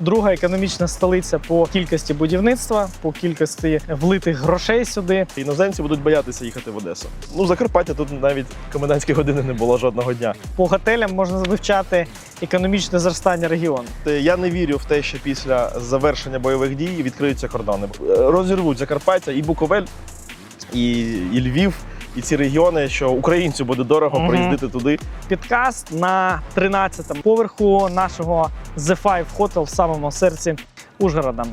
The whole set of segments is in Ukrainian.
друга економічна столиця по кількості будівництва, по кількості влитих грошей сюди. Іноземці будуть боятися їхати в Одесу. Ну, Закарпаття тут навіть комендантської години не було жодного дня. По готелям можна вивчати економічне зростання регіону. Я не вірю в те, що після завершення бойових дій відкриються кордони. Е, Розірвуть Закарпаття і Буковель, і, і Львів, і ці регіони, що українцю буде дорого Мгм. приїздити туди. Підкаст на 13-му поверху нашого The Five Hotel в самому серці Ужгорода.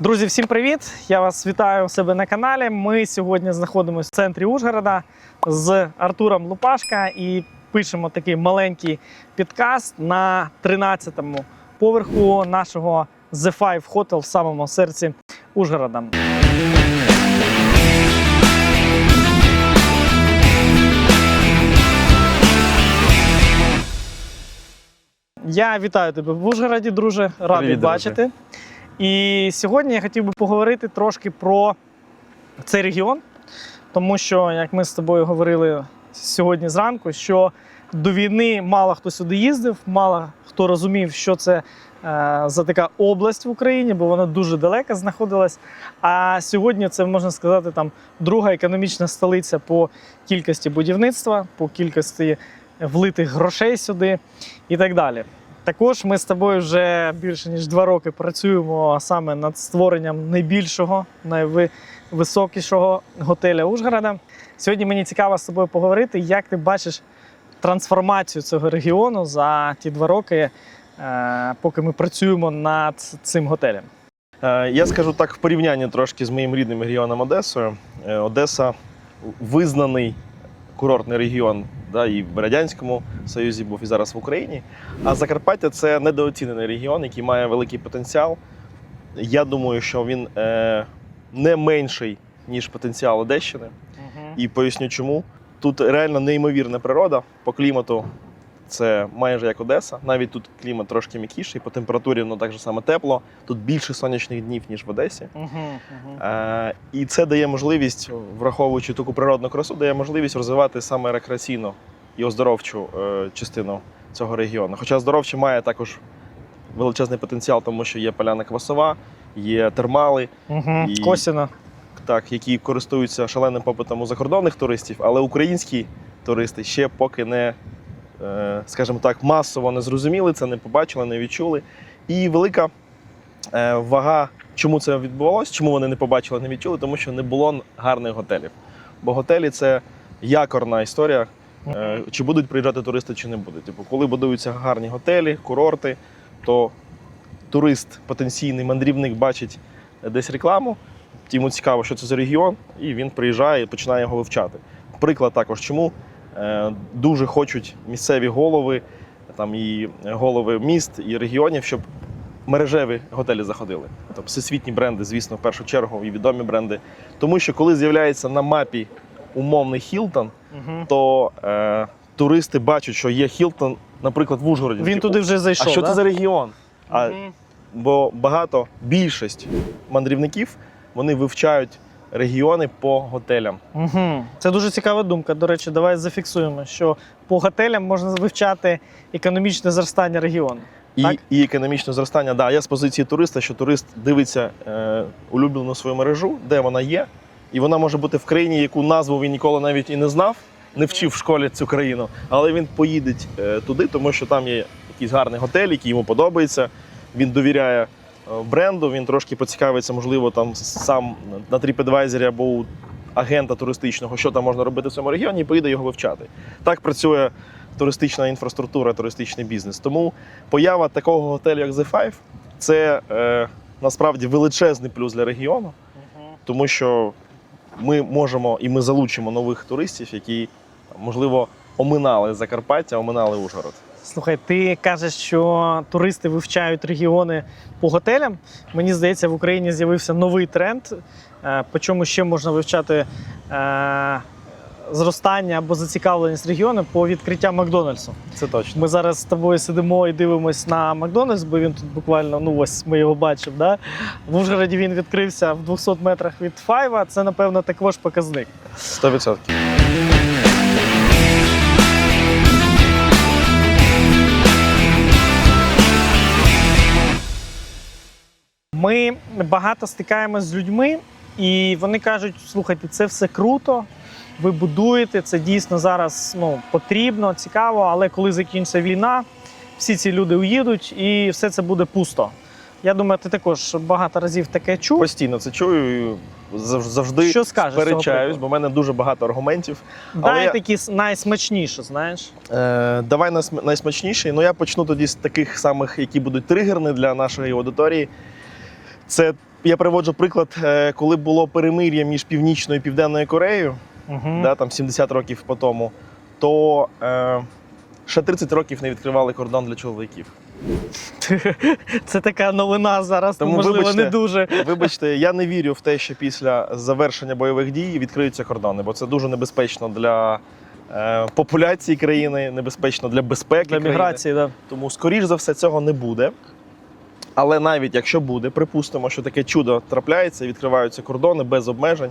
Друзі, всім привіт! Я вас вітаю у себе на каналі. Ми сьогодні знаходимося в центрі Ужгорода з Артуром Лупашка і пишемо такий маленький підкаст на 13-му поверху нашого The Five Hotel в самому серці Ужгорода. Я вітаю тебе в Ужгороді, друже. Радий Привіт, бачити. І сьогодні я хотів би поговорити трошки про цей регіон, тому що, як ми з тобою говорили сьогодні зранку, що до війни мало хто сюди їздив, мало хто розумів, що це е, за така область в Україні, бо вона дуже далеко знаходилась. А сьогодні це можна сказати там друга економічна столиця по кількості будівництва, по кількості влитих грошей сюди і так далі. Також ми з тобою вже більше ніж два роки працюємо саме над створенням найбільшого, найвисокішого готеля Ужгорода. Сьогодні мені цікаво з тобою поговорити, як ти бачиш трансформацію цього регіону за ті два роки, е, поки ми працюємо над цим готелем. Е, Я скажу так в порівнянні трошки з моїм рідним регіоном Одесою. Е, Одеса визнаний курортний регіон, да, і в Радянському Союзі був і зараз в Україні. А Закарпаття це недооцінений регіон, який має великий потенціал. Я думаю, що він е, не менший, ніж потенціал Одещини. І поясню чому. Тут реально неймовірна природа по клімату. Це майже як Одеса. Навіть тут клімат трошки м'якіший, по температурі воно так же само тепло. Тут більше сонячних днів, ніж в Одесі. Е, і це дає можливість, враховуючи таку природну красу, дає можливість розвивати саме рекреаційну і оздоровчу е, частину цього регіону. Хоча оздоровче має також величезний потенціал, тому що є поляна квасова, є термали, Угу. І- Косіна. так, які користуються шаленим попитом у закордонних туристів, але українські туристи ще поки не, скажімо так, масово не зрозуміли це, не побачили, не відчули. І велика е, вага, чому це відбувалося, чому вони не побачили, не відчули, тому що не було гарних готелів. Бо готелі це якорна історія. Е, Чи будуть приїжджати туристи, чи не будуть. Типу, коли будуються гарні готелі, курорти, то турист, потенційний мандрівник бачить десь рекламу, йому цікаво, що це за регіон, і він приїжджає і починає його вивчати. Приклад також, чому е, дуже хочуть місцеві голови, там і голови міст і регіонів, щоб мережеві готелі заходили. Тобто всесвітні бренди, звісно, в першу чергу, і відомі бренди. Тому що коли з'являється на мапі умовний Хілтон, Угу. то е, туристи бачать, що є Хілтон, наприклад, в Ужгороді. Він туди вже зайшов. А що да? це за регіон? А Мгм. бо багато, більшість мандрівників вони вивчають регіони по готелям. Угу. Це дуже цікава думка. До речі, давай зафіксуємо, що по готелям можна вивчати економічне зростання регіону. І, Так. і економічне зростання. Да, я з позиції туриста, що турист дивиться е, улюблену свою мережу, де вона є, і вона може бути в країні, яку назву він ніколи навіть і не знав, не вчив в школі цю країну, але він поїде е, туди, тому що там є якийсь гарний готель, який йому подобається. Він довіряє бренду, він трошки поцікавиться, можливо, там сам на TripAdvisor або у агента туристичного, що там можна робити в цьому регіоні, і поїде його вивчати. Так працює туристична інфраструктура, туристичний бізнес. Тому поява такого готелю, як The Five, це е, насправді величезний плюс для регіону, тому що ми можемо і ми залучимо нових туристів, які можливо оминали Закарпаття, оминали Ужгород. Слухай, ти кажеш, що туристи вивчають регіони по готелям. Мені здається, в Україні з'явився новий тренд. Е, По чому ще можна вивчати е, зростання або зацікавленість регіону по відкриттям Макдональдсу. Це точно. Ми зараз з тобою сидимо і дивимось на Макдональдс, бо він тут буквально, ну ось ми його бачимо. Да? В Ужгороді він відкрився в 200 метрах від Файва. Це, напевно, також показник. 100%. Ми багато стикаємось з людьми, і вони кажуть: слухайте, це все круто. Ви будуєте, це дійсно зараз ну, потрібно, цікаво, але коли закінчиться війна, всі ці люди уїдуть і все це буде пусто. Я думаю, ти також багато разів таке чув. Постійно це чую. і Завжди Що скажеш? сперечаюсь, бо в мене дуже багато аргументів. Дай але такі с- найсмачніші, знаєш. Е, давай найсмачніший. Ну я почну тоді з таких самих, які будуть тригерні для нашої аудиторії. Це я приводжу приклад, е, коли було перемир'я між Північною і Південною Кореєю, Угу. да, там 70 років по тому, то е, ще 30 років не відкривали кордон для чоловіків. Це така новина зараз, Тому, можливо, вибачте. не дуже. Вибачте, я не вірю в те, що після завершення бойових дій відкриються кордони, бо це дуже небезпечно для е, популяції країни, небезпечно для безпеки Для країни. міграції, да. Тому, скоріш за все, цього не буде. Але навіть якщо буде, припустимо, що таке чудо трапляється відкриваються кордони без обмежень.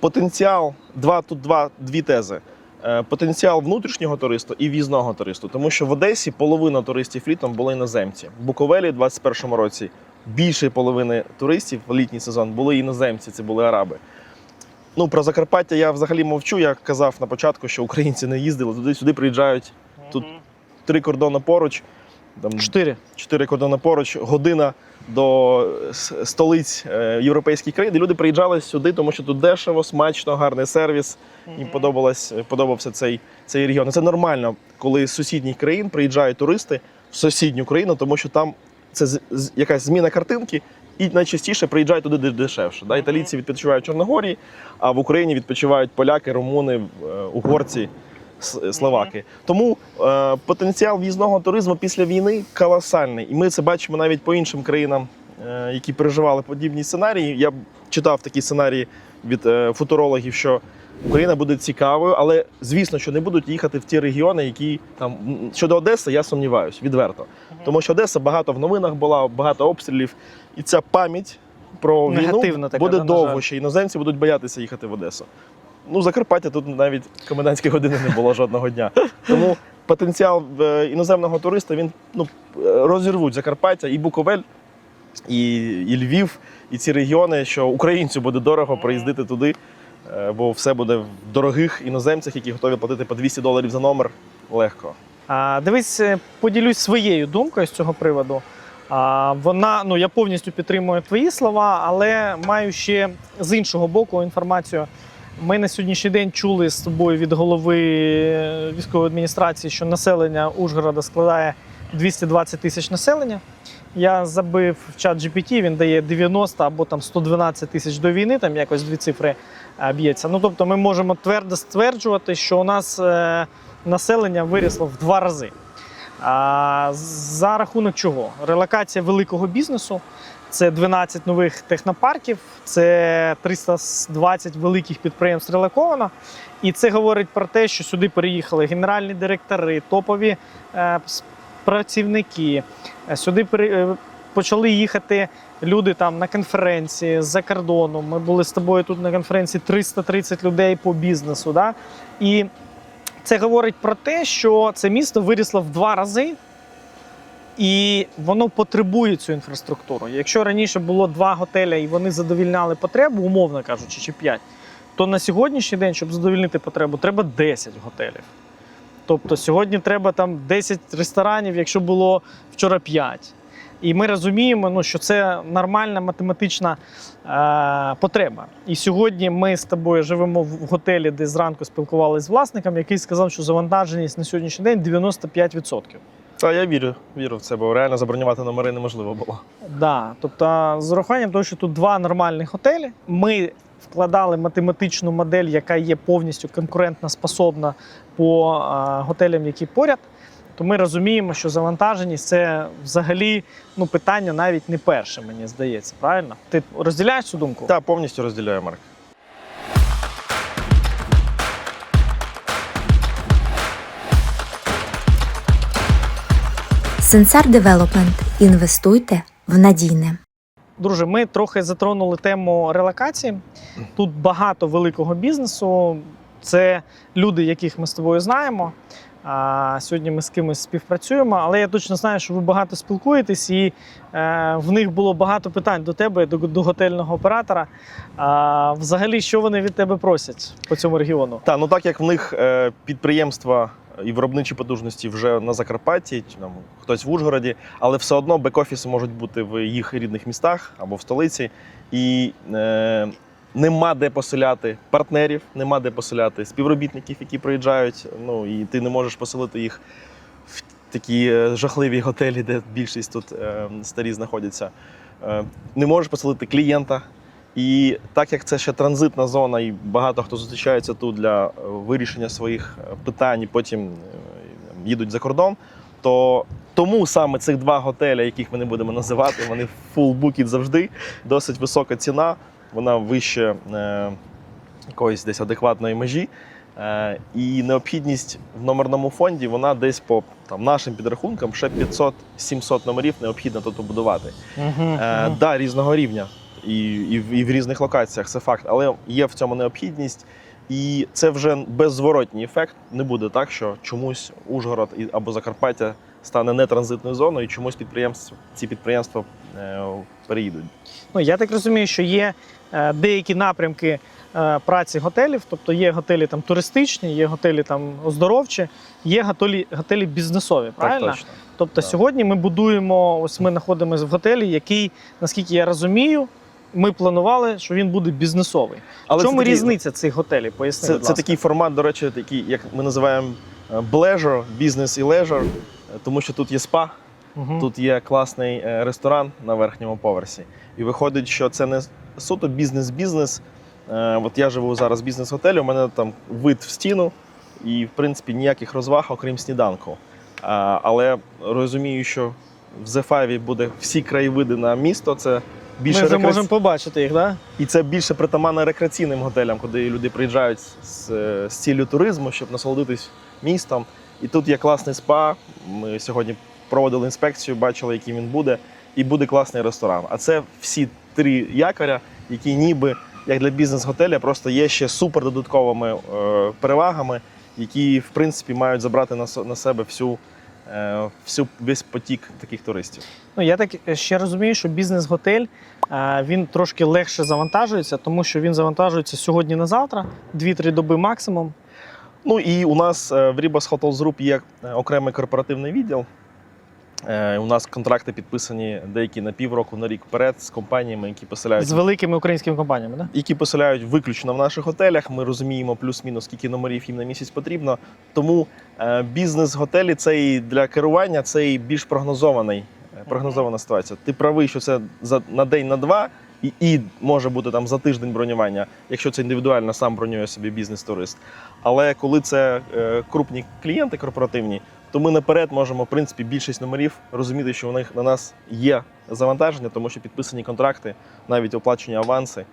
Потенціал, два, тут два, дві тези. Е, Потенціал внутрішнього туристу і в'їзного туристу. Тому що в Одесі половина туристів літом були іноземці. В Буковелі в 21-му році більше половини туристів в літній сезон були іноземці, це були араби. Ну, про Закарпаття я взагалі мовчу. Я казав на початку, що українці не їздили, туди сюди приїжджають Тут три кордони поруч. Там Чотири. чотири кордони поруч, година до столиць е, європейських країн. І люди приїжджали сюди, тому що тут дешево, смачно, гарний сервіс. Їм подобалось, подобався цей, цей регіон. Це нормально, коли з сусідніх країн приїжджають туристи в сусідню країну, тому що там це якась зміна картинки. І найчастіше приїжджають туди, де дешевше. Да? Італійці відпочивають в Чорногорії, а в Україні відпочивають поляки, румуни, е, угорці, словаки. Тому е, потенціал в'їзного туризму після війни колосальний. І ми це бачимо навіть по іншим країнам, е, які переживали подібні сценарії. Я читав такі сценарії від е, футурологів, що Україна буде цікавою, але звісно, що не будуть їхати в ті регіони, які там щодо Одеси, я сумніваюся, відверто. Тому що Одеса багато в новинах була, багато обстрілів, і ця пам'ять про війну така, буде довго, ще іноземці будуть боятися їхати в Одесу. Ну, Закарпаття тут навіть комендантської години не було жодного дня. Тому потенціал е, іноземного туриста він ну, розірвуть Закарпаття і Буковель, і, і Львів, і ці регіони, що українцю буде дорого приїздити туди, е, бо все буде в дорогих іноземцях, які готові платити по 200 доларів за номер легко. А, дивись, е, поділюсь своєю думкою з цього приводу. А, вона, ну я повністю підтримую твої слова, але маю ще з іншого боку інформацію. Ми на сьогоднішній день чули з тобою від голови е, військової адміністрації, що населення Ужгорода складає 220 тисяч населення. Я забив в чат GPT, він дає 90 або там 112 тисяч до війни, там якось дві цифри е, б'ється. Ну тобто ми можемо твердо стверджувати, що у нас е, населення вирісло в два рази. А, за рахунок чого? Релокація великого бізнесу. Це 12 нових технопарків, це 320 великих підприємств релоковано. І це говорить про те, що сюди переїхали генеральні директори, топові е, працівники. Е, Сюди пере- е, почали їхати люди там на конференції з-за кордону. Ми були з тобою тут на конференції 330 людей по бізнесу. Да? І це говорить про те, що це місто вирісло в два рази, і воно потребує цю інфраструктуру. Якщо раніше було два готеля і вони задовільняли потребу, умовно кажучи, чи п'ять, то на сьогоднішній день, щоб задовільнити потребу, треба 10 готелів. Тобто сьогодні треба там 10 ресторанів, якщо було вчора 5. І ми розуміємо, ну, що це нормальна математична е, потреба. І сьогодні ми з тобою живемо в готелі, де зранку спілкувалися з власником, який сказав, що завантаженість на сьогоднішній день 95%. Та я вірю, вірю в це, бо реально забронювати номери неможливо було. Да, тобто, з урахуванням того, що тут два нормальних готелі, ми вкладали математичну модель, яка є повністю конкурентно способна по а, готелям, які поряд. То ми розуміємо, що завантаженість це взагалі ну, питання навіть не перше, мені здається. Правильно? Ти розділяєш цю думку? Та повністю розділяю, Марк. Сенсар Девелопмент. Інвестуйте в надійне. Друже, ми трохи затронули тему релокації. Тут багато великого бізнесу. Це люди, яких ми з тобою знаємо. А сьогодні ми з кимось співпрацюємо, але я точно знаю, що ви багато спілкуєтесь, і е, в них було багато питань до тебе, до, до готельного оператора. А, взагалі, що вони від тебе просять по цьому регіону? Та ну так як в них е, підприємства і виробничі потужності вже на Закарпатті, чи там хтось в Ужгороді, але все одно бек-офіси можуть бути в їх рідних містах або в столиці, і е, нема де поселяти партнерів, нема де поселяти співробітників, які приїжджають. Ну і ти не можеш поселити їх в такі е, жахливі готелі, де більшість тут е, старі знаходяться. Е, не можеш поселити клієнта. І так як це ще транзитна зона, і багато хто зустрічається тут для е, вирішення своїх е, питань, і потім е, їдуть за кордон, то тому саме цих два готелі, яких ми не будемо називати, вони full booked завжди. Досить висока ціна, вона вище е, якоїсь десь адекватної межі. Е, і необхідність в номерному фонді вона десь по там, нашим підрахункам ще 500-700 номерів необхідно тут побудувати. Е, да, різного рівня і, і, в- і в різних локаціях, це факт, але є в цьому необхідність. І це вже беззворотній ефект. Не буде так, що чомусь Ужгород або Закарпаття стане не транзитною зоною, і чомусь підприємств, ці підприємства е, переїдуть. Ну, я так розумію, що є е, деякі напрямки е, праці готелів, тобто є готелі там туристичні, є готелі там оздоровчі, є готелі, готелі бізнесові. Правильно? Так, точно. Тобто Так. сьогодні ми будуємо, ось ми знаходимося в готелі, який, наскільки я розумію, ми планували, що він буде бізнесовий. Але в чому це такий- різниця цих готелів? Поясни, Це, будь це ласка. такий формат, до речі, такий, як ми називаємо блежер, бізнес і лежер, тому що тут є спа, Мгм. Тут є класний е, ресторан на верхньому поверсі. І виходить, що це не суто бізнес-бізнес. Е, От я живу зараз в бізнес-готелі, у мене там вид в стіну, і, в принципі, ніяких розваг, окрім сніданку. А, Але розумію, що в Z5 буде всі краєвиди на місто. Це більше Ми вже рекре- можемо побачити їх, так? і це більше притаманно рекреаційним готелям, куди люди приїжджають з, е, з ціллю туризму, щоб насолодитись містом. І тут є класний спа. Ми сьогодні проводили інспекцію, бачили, який він буде, і буде класний ресторан. А це всі три якоря, які ніби як для бізнес-готеля, просто є ще супер додатковими е, перевагами, які в принципі мають забрати на, на себе всю, всю весь потік таких туристів. Ну, я так ще розумію, що бізнес-готель е, він трошки легше завантажується, тому що він завантажується сьогодні на завтра, 2-3 доби максимум. Ну і у нас е, в Ribas Hotels Group є е, окремий корпоративний відділ. Е, У нас контракти підписані деякі на півроку, на рік вперед з компаніями, які поселяють, З великими українськими компаніями, да? які поселяють виключно в наших готелях. Ми розуміємо плюс-мінус, скільки номерів їм на місяць потрібно. Тому е, бізнес-готелі це і для керування, це і більш прогнозований, е, прогнозована ситуація. Ти правий, що це за на день, на два. І, і може бути там за тиждень бронювання, якщо це індивідуально сам бронює собі бізнес-турист. Але коли це е, крупні клієнти корпоративні, то ми наперед можемо, в принципі, більшість номерів розуміти, що у них на нас є завантаження, тому що підписані контракти, навіть оплачені аванси.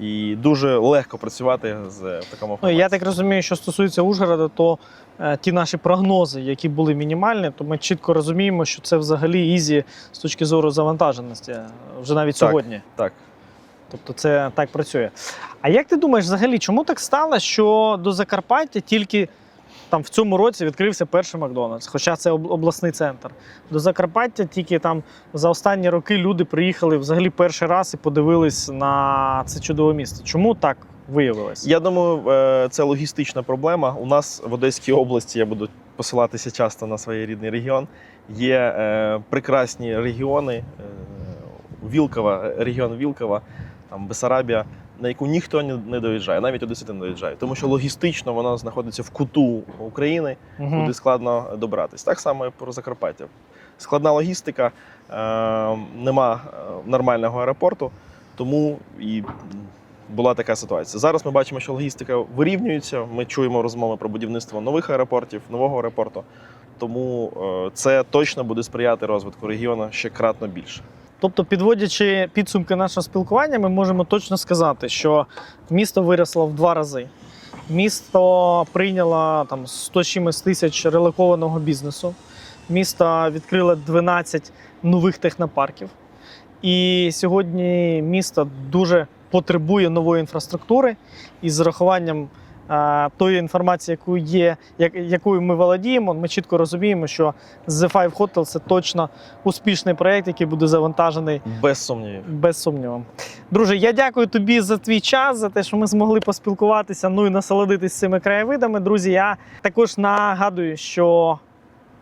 І дуже легко працювати з в такому Ну, я так розумію, що стосується Ужгорода, то е, ті наші прогнози, які були мінімальні, то ми чітко розуміємо, що це взагалі ізі з точки зору завантаженості е, вже навіть Так. сьогодні. Так. Тобто це так працює. А як ти думаєш, взагалі, чому так стало, що до Закарпаття тільки там в цьому році відкрився перший Макдональдс, хоча це обласний центр. До Закарпаття тільки там за останні роки люди приїхали взагалі перший раз і подивились на це чудове місто. Чому так виявилось? Я думаю, е, це логістична проблема. У нас в Одеській області я буду посилатися часто на свій рідний регіон. Є е, прекрасні регіони. е, Вілкова, регіон Вілкова, там Бесарабія, на яку ніхто не доїжджає, навіть одесити не доїжджає, тому що логістично вона знаходиться в куту України, Мгм. куди складно добратися. Так само і про Закарпаття. Складна логістика, е, нема е, нормального аеропорту, тому і була така ситуація. Зараз ми бачимо, що логістика вирівнюється. Ми чуємо розмови про будівництво нових аеропортів, нового аеропорту. Тому е, це точно буде сприяти розвитку регіону ще кратно більше. Тобто, підводячи підсумки нашого спілкування, ми можемо точно сказати, що місто виросло в два рази. Місто прийняло там 100 чимось тисяч релокованого бізнесу. Місто відкрило 12 нових технопарків. І сьогодні місто дуже потребує нової інфраструктури. І з урахуванням тої інформації, яку є, як, якою ми володіємо, ми чітко розуміємо, що The Five Hotel це точно успішний проєкт, який буде завантажений Без сумнівів. без сумніву. Друже, я дякую тобі за твій час, за те, що ми змогли поспілкуватися, ну і насолодитись цими краєвидами. Друзі, я також нагадую, що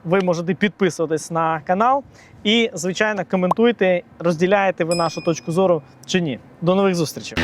ви можете підписуватись на канал і, звичайно, коментуйте, розділяєте ви нашу точку зору чи ні. До нових зустрічей.